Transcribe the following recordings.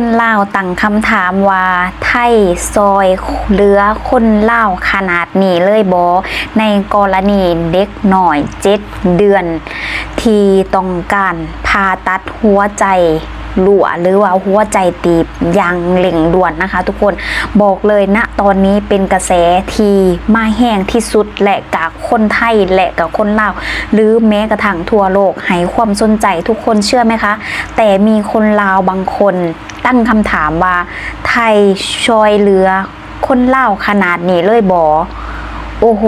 คนลาวตั้งคำถามว่าไทยซอยเหลือคนลาวขนาดนี้เลยบอในกรณีเด็กหน่อยเจ็ดเดือน ที่ต้องการผ่าตัดหัวใจหลัวหรือว่าหัวใจตีบย่างเร่งด่วนนะคะ ทุกคนบอกเลยณตอนนี้เป็นกระแสทีมาแห้งที่สุดและกับคนไทยและกับคนลาวหรือแม้กระทั่งทั่วโลกให้ความสนใจทุกคนเชื่อไหมคะ แต่มีคนลาวบางคน ตั้งคำถามว่า ไทยช่วยเหลือคนเลาขนาดนี้เลยบอโอ้โห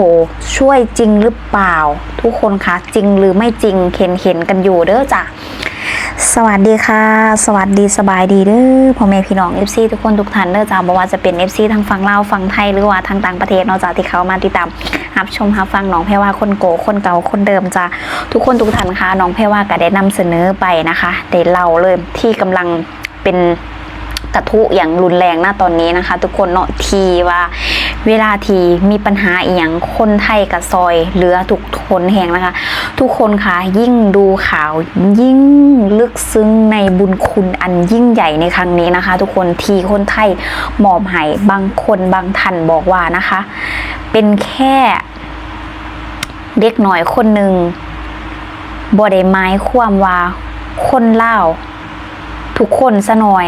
ช่วยจริงหรือเปล่า ทุกคนคะจริงหรือไม่จริงเห็นเห็นกันอยู่เด้อจ้ะสวัสดีค่ะ สวัสดีสบายดีเด้อพ่อแม่พี่น้อง FC ทุกคนทุกท่านเด้อจ้าบอกว่าจะเป็น FC ทางฝั่งลาวฝั่งไทยหรือว่าทางต่างประเทศเนอกจากที่เขามาติดตามรับชมรับฟังน้องแพรว่าคนโกคนเก่าคนเดิมจ้าทุกคนทุกท่านคะน้องแพรว่าก็ได้นำเสนอไปนะคะได้เล่าเลยที่กำลัง เป็นกระทุอย่างรุนแรงนะตอนนี้นะคะ ทุกคนเนาะทีว่า เวลาทีมีปัญหาอีหยังคนไทยกับซอยเหลือทุกคนแหงนะคะ ทุกคนคะยิ่งดูข่าวยิ่งลึกซึ้งในบุญคุณอันยิ่งใหญ่ในครั้งนี้นะคะ ทุกคนทีคนไทยมอบให้บางคนบางท่านบอกว่านะคะ เป็นแค่เด็กหน่อยคนหนึ่งบ่ได้หมายความว่าคนเล่า ทุกคนซะหน่อย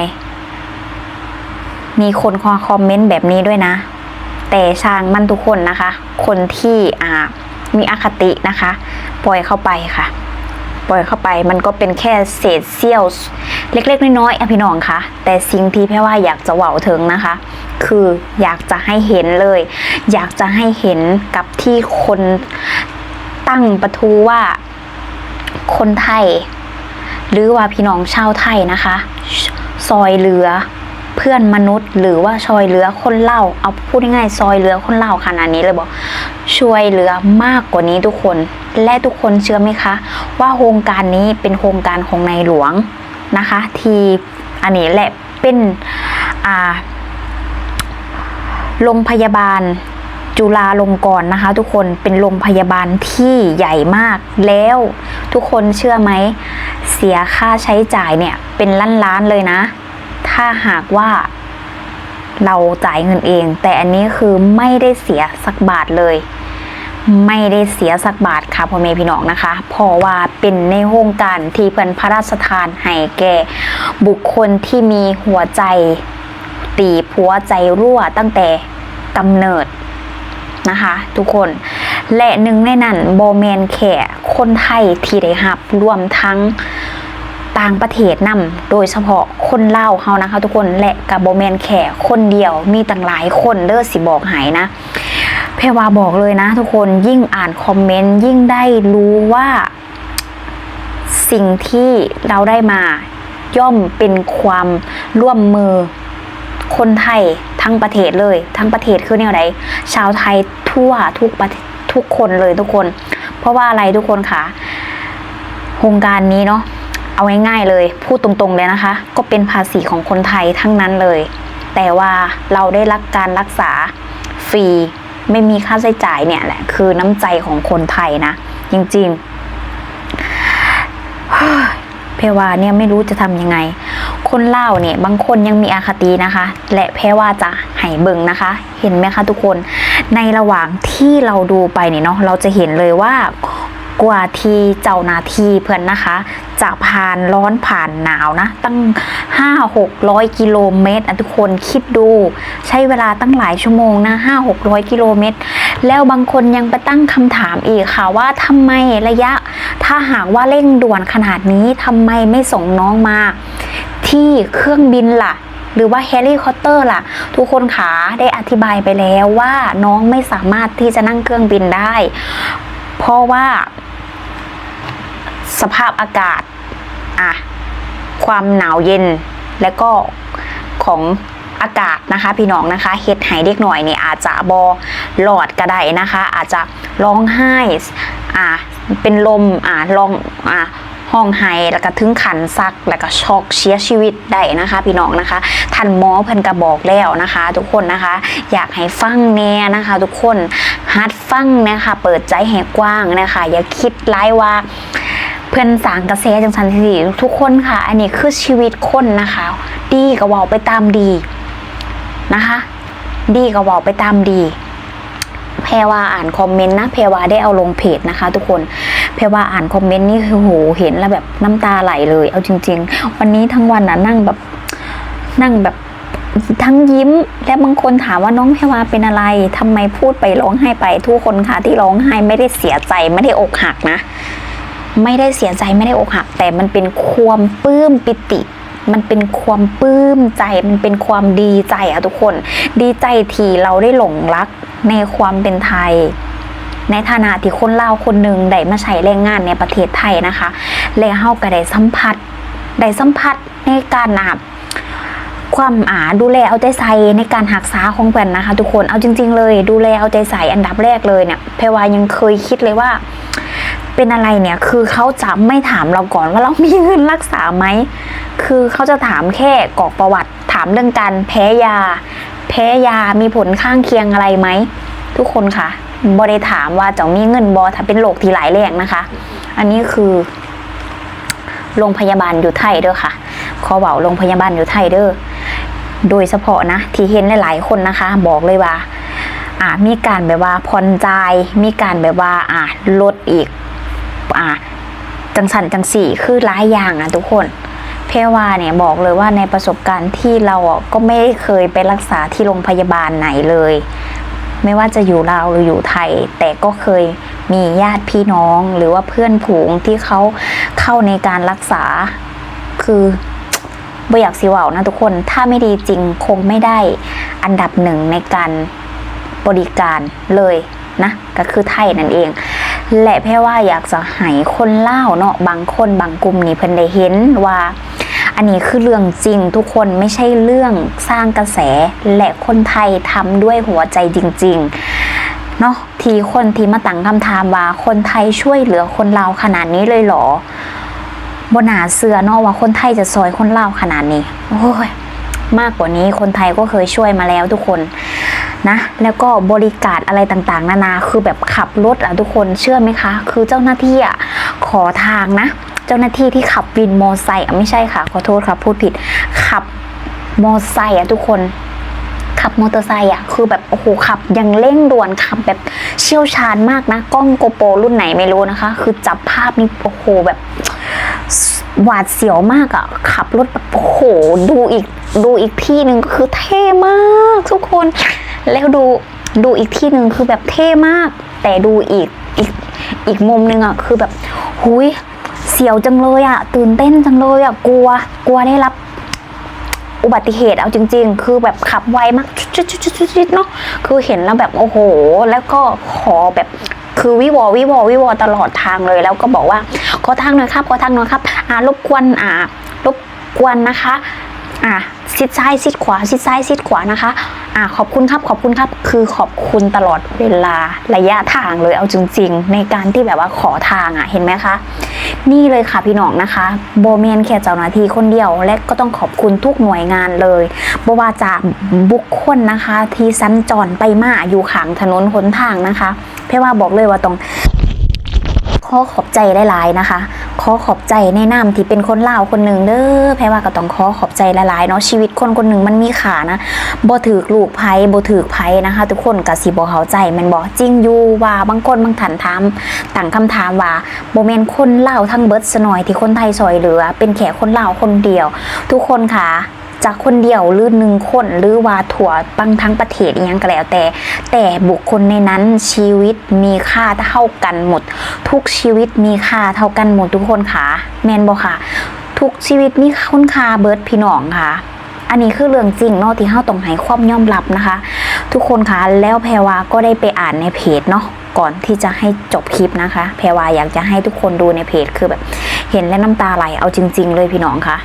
มีคนคอคอมเมนต์แบบนี้ด้วยนะ แต่ช่างมันทุกคนนะคะ คนที่อ่ามีอคตินะคะ ปล่อยเข้าไปค่ะปล่อยเข้าไปมันก็เป็นแค่เศษเสี้ยว เล็ก ๆ น้อยๆอพี่น้องคะแต่สิ่งที่แพ่ว่าอยากจะเว่าถึงนะคะ คืออยากจะให้เห็นเลย อยากจะให้เห็นกับที่คนตั้งประทูว่าคนไทย หรือว่าพี่น้องชาวไทยนะคะ ซอยเหลือเพื่อนมนุษย์ หรือว่าซอยเหลือคนเล่า เอาพูดง่ายๆซอยเหลือคนเล่าขนาดนี้เลยบอกช่วยเหลือมากกว่านี้ทุกคน และทุกคนเชื่อไหมคะ ว่าโครงการนี้เป็นโครงการของในหลวงนะคะ ที่อันนี้แหละเป็นอ่าโรงพยาบาล จุฬาลงกรณ์นะคะ ทุกคนเป็นโรงพยาบาลที่ใหญ่มากแล้ว ทุกคนเชื่อไหม เสียค่าใช้จ่ายเนี่ยเป็นล้านล้านเลยนะ ถ้าหากว่าเราจ่ายเงินเอง แต่อันนี้คือไม่ได้เสียสักบาทเลย ไม่ได้เสียสักบาทค่ะพ่อแม่พี่น้องนะคะเพราะว่าเป็นในโครงการที่เพิ่อนพระราชทานให้แก่บุคคลที่มีหัวใจตีบหัวใจรั่วตั้งแต่กำเนิด นะคะทุกคนและหนึ่งในนั้นโบแมนแค่คนไทยที่ได้หับรวมทั้งต่างประเทศนำโดยเฉพาะคนเล่าเขานะคะ ทุกคนและกับโบแมนแค่คนเดียวมีตั้งหลายคนเด้อสิบอกหายนะเพรวาบอกเลยนะ ทุกคนยิ่งอ่านคอมเมนต์ยิ่งได้รู้ว่าสิ่งที่เราได้มาย่อมเป็นความร่วมมือคนไทย ทั้งประเทศเลยทั้งประเทศคือแนวไหนชาวไทยทั่วทุกประเทศทุกคนเลยทุกคน เพราะว่าอะไรทุกคนคะโครงการนี้เนาะเอาง่ายๆเลยพูดตรงๆเลยนะคะ ก็เป็นภาษีของคนไทยทั้งนั้นเลย แต่ว่าเราได้รับการรักษาฟรีไม่มีค่าใช้จ่ายเนี่ยแหละคือน้ำใจของคนไทยนะ จริงๆ เพรว่าเนี่ยไม่รู้จะทำยังไง คนเล่าเนี่ยบางคนยังมีอาคตินะคะ และแพรว่าจะหายเบิ่งนะคะ เห็นไหมคะทุกคน ในระหว่างที่เราดูไปเนี่ยเนาะเราจะเห็นเลยว่า กว่าที่เจ้าหน้าที่เพื่อนนะคะ จะผ่านร้อนผ่านหนาวนะ ตั้ง 5 600 กิโลเมตรอะทุกคนคิดดูใช้เวลาตั้งหลายชั่วโมงนะ5 600 กิโลเมตร แล้วบางคนยังไปตั้งคำถามอีกค่ะว่าทำไมระยะ ถ้าหากว่าเร่งด่วนขนาดนี้ทำไมไม่ส่งน้องมา ที่เครื่องบินล่ะหรือว่าเฮลิคอปเตอร์ล่ะ ทุกคนขาได้อธิบายไปแล้วว่าน้องไม่สามารถที่จะนั่งเครื่องบินได้ เพราะว่า สภาพอากาศอะความหนาวเย็นและก็ของอากาศนะคะ พี่น้องนะคะเฮ็ดให้เด็กหน่อยเนี่ยอาจจะบอหลอดกระไดนะคะ อาจจะร้องไห้อะเป็นลมอะร้องอะห้องไห้แล้วก็ถึงขันซักแล้วก็ช็อกเสียชีวิตได้นะคะ พี่น้องนะคะท่านหมอเพิ่นก็บอกแล้วนะคะ ทุกคนนะคะ อยากให้ฟังแน่นะคะ ทุกคนฮัดฟังนะคะ เปิดใจให้กว้างนะคะ อย่าคิดร้ายว่า พื่อนสางกระแสจังสันสิทุกคนค่ะ อันนี้คือชีวิตคนนะคะ ดีก็เว้าไปตามดีนะคะ ดีก็เว้าไปตามดีแพรว่าอ่านคอมเมนต์นะแพรว่าได้เอาลงเพจนะคะ ทุกคนแพรว่าอ่านคอมเมนต์นี่คือโหเห็นแล้วแบบน้ำตาไหลเลย เอาจริง ๆ วันนี้ทั้งวันน่ะนั่งแบบนั่งแบบทั้งยิ้ม และบางคนถามว่าน้องแพรว่าเป็นอะไรทำไมพูดไปร้องไห้ไปทุกคนค่ะที่ร้องไห้ไม่ได้เสียใจไม่ได้อกหักนะ ไม่ได้เสียใจไม่ได้อกหัก แต่มันเป็นความปลื้มปิติ มันเป็นความปลื้มใจ มันเป็นความดีใจอะทุกคน ดีใจที่เราได้หลงรักในความเป็นไทย ในฐานะที่คนเล่าคนหนึ่งได้มาใช้แรงงานในประเทศไทยนะคะ และเฮาก็ได้สัมผัสได้สัมผัสในการนะ ความอาดูแลเอาใจใส่ในการหักษาของเพื่นนะคะ ทุกคนเอาจริง ๆ เลย ดูแลเอาใจใส่อันดับแรกเลยเนี่ยเพวายังเคยคิดเลยว่า เป็นอะไรเนี่ยคือเขาจะไม่ถามเราก่อนว่าเรามีเงินรักษาไหมคือเขาจะถามแค่กรอกประวัติ ถามเรื่องการแพ้ยา แพ้ยามีผลข้างเคียงอะไรไหมทุกคนค่ะบได้ถามว่าจะมีเงินบอถ้าเป็นโรคที่หลายแรงนะคะ อันนี้คือโรงพยาบาลอยู่ไทยเด้อค่ะ ขอเบาโรงพยาบาลอยู่ไทยเด้อ โดยเฉพาะนะที่เห็นหลายๆคนนะคะ บอกเลยว่า อ่ามีการแบบว่าผ่อนจ่ายมีการแบบว่า อ่าลดอีก อ่าจังสันจังสี่คือหลายอย่างอะทุกคนเพว่าเนี่ยบอกเลยว่าในประสบการณ์ที่เราอะก็ไม่ได้เคยไปรักษาที่โรงพยาบาลไหนเลย ไม่ว่าจะอยู่ลาวหรืออยู่ไทย แต่ก็เคยมีญาติพี่น้องหรือว่าเพื่อนผูงที่เขาเข้าในการรักษาคือ ไม่อยากสิเว่านะทุกคนถ้าไม่ดีจริงคงไม่ได้อันดับหนึ่งในการบริการเลยนะก็คือไทยนั่นเอง และแพ่ว่าอยากจะให้คนเล่าเนาะบางคนบางกลุ่มนี่เพิ่นได้เห็นว่าอันนี้คือเรื่องจริงทุกคนไม่ใช่เรื่องสร้างกระแสและคนไทยทำด้วยหัวใจจริง ๆ เนาะทีคนที่มาตั้งคำถามว่าคนไทยช่วยเหลือคนลาขนาดนี้เลยเหรอ บนหาเสือเนาะว่าคนไทยจะซอยคนลาวขนาดนี้ โอ้ยมากกว่านี้คนไทยก็เคยช่วยมาแล้วทุกคนนะ แล้วก็บริการอะไรต่างๆ นานาคือแบบขับรถอะทุกคนเชื่อไหมคะ คือเจ้าหน้าที่อะขอทางนะ เจ้าหน้าที่ที่ขับวินมอไซค์ไม่ใช่ค่ะ ขอโทษค่ะพูดผิด ขับมอไซค์อะทุกคน ขับมอเตอร์ไซค์อะคือแบบโอ้โหขับอยังเร่งด่วนขับแบบเชี่ยวชาญมากนะ กล้องโกโปรรุ่นไหนไม่รู้นะคะ คือจับภาพนี่โอ้โหแบบ หวาดเสียวมากอะ ขับรถแบบโหดูอีกดูอีกที่หนึ่งก็คือเท่มากทุกคน แล้วดูดูอีกที่หนึ่งคือแบบเท่มาก แต่ดูอีกอีกอีกมุมหนึ่งอะคือแบบหุยเสียวจังเลยอะ ตื่นเต้นจังเลยอะกลัว กลัวได้รับอุบัติเหตุเอาจริง ๆ คือแบบขับไวมากชุดๆๆๆเนาะคือเห็นแล้วแบบโอ้โห แล้วก็ขอแบบ คือวิวอวิวอวิวอตลอดทางเลยแล้วก็บอกว่าขอทางหน่อยครับขอทางหน่อยครับ อ่ารบกวนอ่ารบกวนนะคะ อ่า ซิดซ้ายซิดขวาซิดซ้ายซิดขวานะคะอะขอบคุณครับขอบคุณครับ คือขอบคุณตลอดเวลาระยะทางเลยเอาจริง ๆ ในการที่แบบว่าขอทางอะเห็นไหมคะนี่เลยค่ะพี่น้องนะคะโบเมนแค่เจ้าหน้าที่คนเดียว และก็ต้องขอบคุณทุกหน่วยงานเลยบว่าจากบุคคลนะคะ ที่สัญจรไปมาอยู่ขางถนนหนทางนะคะ เพราะว่าบอกเลยว่าต้อง อขอบใจหลายๆนะคะ ขอขอบใจในนามที่เป็นคนเล่าคนหนึ่งเด้อแพรว่าก็ต้องขอขอบใจหลายๆเนาะชีวิตคนคนหนึ่งมันมีค่านะบ่ถือลูกไผบ่ถือกไผนะคะ ทุกคนก็สิบ่เข้าใจแมันบ่จริงอยู่ว่าบางคนบางท่านถามตั้งคำถามว่าบ่แม่นคนเล่าทั้งเบิดซะหน่อยที่คนไทยซอยเหลือ เป็นแค่คนเล่าคนเดียว ทุกคนค่ะ จากคนเดียวหรือหนึ่งคนหรือว่าถั่วบังทั้งประเทศยังก็แล้วแต่ แต่บุคคลในนั้นชีวิตมีค่าเท่ากันหมด ทุกชีวิตมีค่าเท่ากันหมดทุกคนค่ะแมนบอกค่ะ ทุกชีวิตมีคุณค่าเบิร์ดพี่น้องค่ะอันนี้คือเรื่องจริงเนาะที่เฮาต้องให้ความยอมรับนะคะ ทุกคนคะแล้วแพรวาก็ได้ไปอ่านในเพจเนาะก่อนที่จะให้จบคลิปนะคะ แพรวาอยากจะให้ทุกคนดูในเพจคือแบบ เห็นแล้วน้ำตาไหลเอาจริง ๆ เลยพี่น้องค่ะ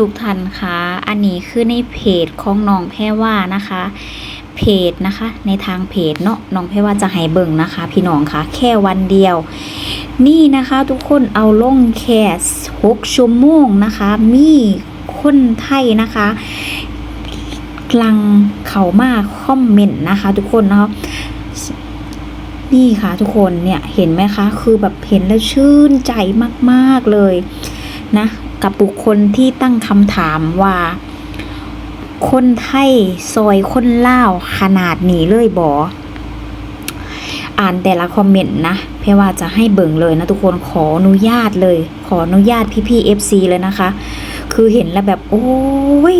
ทุกท่านคะอันนี้คือในเพจของน้องแพรว่านะคะ เพจนะคะ ในทางเพจเนาะน้องแพรว่าจะให้เบิ่งนะคะ พี่น้องคะแค่วันเดียว นี่นะคะทุกคนเอาลงแค่6ชั่วโมงนะคะ มีคนไทยนะคะกลังเขามาคอมเมนต์นะคะ ทุกคนเนาะนี่ค่ะทุกคนเนี่ยเห็นไหมคะ คือแบบเห็นแล้วชื่นใจมาก ๆ เลยนะ กับบุคคลที่ตั้งคำถามว่า คนไทยซอยคนล่าวขนาดนี้เลยบออ่านแต่ละคอมเมนต์นะเพื่อว่าจะให้เบิ่งเลยนะทุกคนขออนุญาตเลย ขออนุญาตพี่ๆ FC เลยนะคะ คือเห็นแล้วแบบ โอ้ย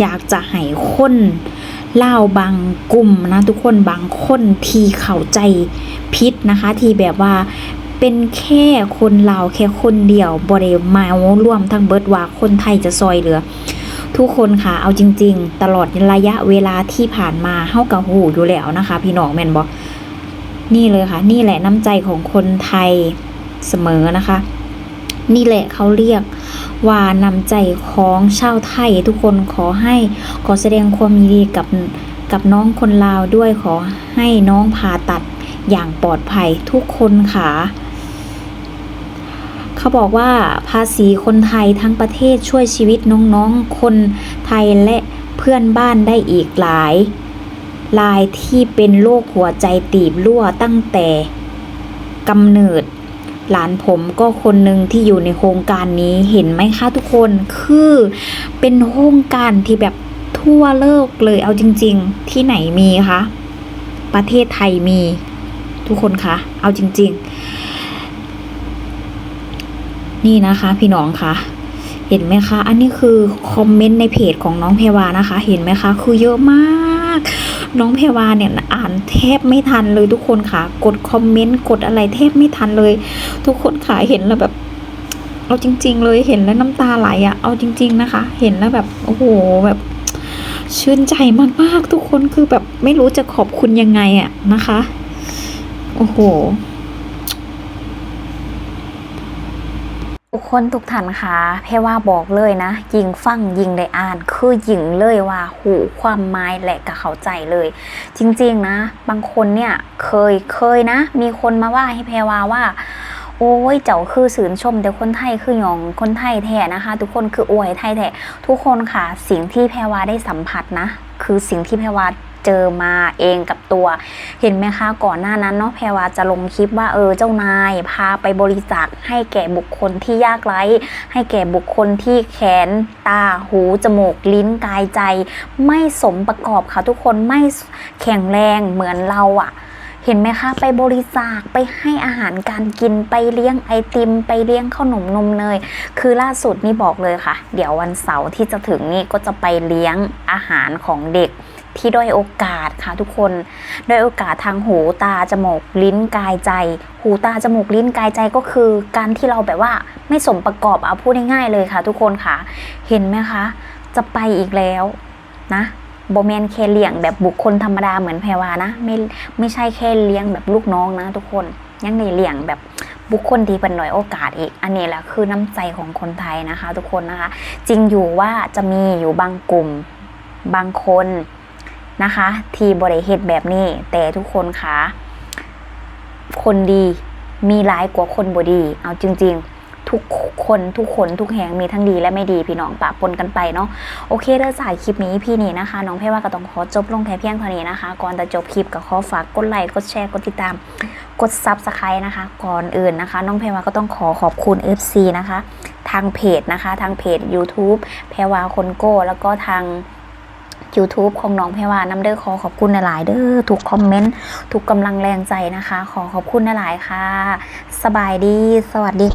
อยากจะให้คนเล่าบางกลุ่มนะ ทุกคนบางคนที่เข้าใจพิษนะคะ ที่แบบว่า เป็นแค่คนลาวแค่คนเดียวบริเมาร่วมทั้งเบิดว่าคนไทยจะซอยเหลือ ทุกคนค่ะเอาจริง ๆ ตลอดระยะเวลาที่ผ่านมาเฮากับหูอยู่แล้วนะคะ พี่น้องแม่นบอกนี่เลยค่ะ นี่แหละน้ำใจของคนไทยเสมอนะคะ นี่แหละเขาเรียกว่านำใจของชาวไทย ทุกคนขอให้ขอแสดงความยินดีกับกับน้องคนลาวด้วยขอให้น้องผ่าตัดอย่างปลอดภัยทุกคนค่ะ เขาบอกว่าภาษีคนไทยทั้งประเทศช่วยชีวิตน้องๆ คนไทยและเพื่อนบ้านได้อีกหลายรายที่เป็นโรคหัวใจตีบรั่วตั้งแต่กำเนิด หลานผมก็คนหนึ่งที่อยู่ในโครงการนี้เห็นไหมคะทุกคนคือเป็นโครงการที่แบบทั่วโลกเลยเอาจริง ๆ ที่ไหนมีคะประเทศไทยมี ทุกคนคะเอาจริง ๆ นี่นะคะพี่น้องคะเห็นไหมคะ อันนี้คือคอมเมนต์ในเพจของน้องเพวานะคะ เห็นไหมคะ คือเยอะมาก น้องเพวาเนี่ยอ่านแทบไม่ทันเลยทุกคนค่ะ กดคอมเมนต์กดอะไรแทบไม่ทันเลย ทุกคนค่ะเห็นแล้วแบบ เอาจริง ๆ เลยเห็นแล้วน้ำตาไหลอะเอาจริง ๆนะคะ เห็นแล้วแบบโอ้โหแบบชื่นใจมากๆทุกคนคือแบบไม่รู้จะขอบคุณยังไงอะนะคะ โอ้โห ทุกคนทุกท่านคะเพว่าบอกเลยนะ ยิงฟังยิงได้อ่าน คือยิงเลยว่าหูความหมายและก็เข้าใจเลย จริงๆนะ บางคนเนี่ยเคยเคยนะ มีคนมาว่าให้แพรว่าว่า โอ้ยเจ้าคือสื่นชม แต่คนไทยคือหยองคนไทยแท้นะคะ ทุกคนคืออวยไทยแท้ทุกคนค่ะสิ่งที่แพรวาได้สัมผัสนะ คือสิ่งที่แพรวา เจอมาเองกับตัว เห็นไหมคะก่อนหน้านั้นเนาะแพรวาจะลงคลิปว่าเออเจ้านายพาไปบริจาคให้แก่บุคคลที่ยากไร้ ให้แก่บุคคลที่แขนตาหูจมูกลิ้นกายใจ ไม่สมประกอบค่ะทุกคนไม่แข็งแรงเหมือนเราอะเห็นไหมคะ ไปบริจาคไปให้อาหารการกินไปเลี้ยงไอติม ไปเลี้ยงขนมนมเนยคือล่าสุดนี่บอกเลยค่ะ เดี๋ยววันเสาร์ที่จะถึงนี่ก็จะไปเลี้ยงอาหารของเด็ก ที่ด้อยโอกาสค่ะทุกคนด้อยโอกาสทางหูตาจมูกลิ้นกายใจ หูตาจมูกลิ้นกายใจก็คือ การที่เราแบบว่าไม่สมประกอบเอาพูดง่ายๆเลยค่ะ ทุกคนค่ะ เห็นไหมคะ จะไปอีกแล้วนะโบแมนแค่เลี้ยงแบบบุคคลธรรมดาเหมือนแพรวานะไม่ไม่ใช่แค่เลี้ยงแบบลูกน้องนะ ทุกคนยังได้เลี้ยงแบบบุคคลที่เป็นหน่อยโอกาสอีก อันนี้แหละคือน้ำใจของคนไทยนะคะ ทุกคนนะคะ จริงอยู่ว่าจะมีอยู่บางกลุ่มบางคน นะคะ ทีบริเหตุแบบนี้ แต่ทุกคนคะคนดีมีหลายกว่าคนบดี เอาจริง ๆ ทุกคนทุกคนทุกแห่งมีทั้งดีและไม่ดีพี่น้องปะปนกันไปเนาะโอเคเด้อสายคลิปนี้พี่นี่นะคะ น้องเพรว่าก็ต้องขอจบลงแค่เพียงเท่านี้นะคะ ก่อนจะจบคลิปก็ขอฝากกดไลค์กดแชร์กดติดตาม กดซับสไครต์นะคะ ก่อนอื่นนะคะ น้องเพรว่าก็ต้องขอขอบคุณ FC นะคะ ทางเพจนะคะ ทางเพจ YouTube แพรวาคนโก้แล้วก็ทาง YouTube ของน้องเพรวาน้ำเด้อขอขอบคุณหลายเด้อทุกคอมเมนต์ทุกกำลังแรงใจนะคะ ขอขอบคุณหลายค่ะ สบายดี สวัสดี